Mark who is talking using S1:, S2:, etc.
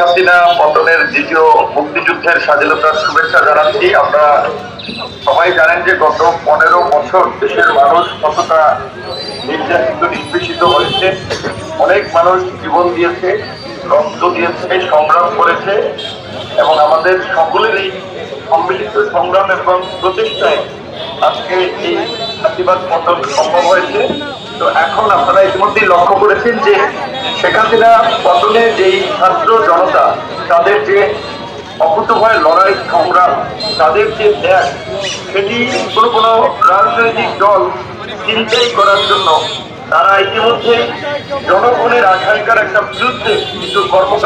S1: হাসিনা পতনের দ্বিতীয় মুক্তিযুদ্ধের স্বাধীনতার শুভেচ্ছা জানাচ্ছি। আমরা সবাই জানেন যে গত পনেরো বছর দেশের মানুষ কতটা নির্যাতিত নিষ্পেষিত হয়েছে। অনেক মানুষ জীবন দিয়েছে, রক্ত দিয়েছে, সংগ্রাম করেছে এবং আমাদের সকলেরই সম্মিলিত সংগ্রাম এবং প্রচেষ্টায় আজকে এই ফাঁসিবাদ পতন সম্ভব হয়েছে। তো এখন আপনারা ইতিমধ্যেই লক্ষ্য করেছেন যে শেখ হাসিনা পতনে যেই ছাত্র জনতা, তাদের যে অকুতভয় লড়াই সংগ্রাম, তাদের যে ত্যাগ, সেটি কোনো কোনো রাজনৈতিক দল চিন্তাই করার জন্য তারা ইতিমধ্যে জনগণের আকাঙ্ক্ষার একটা বিরুদ্ধে কিছু কর্মকাণ্ড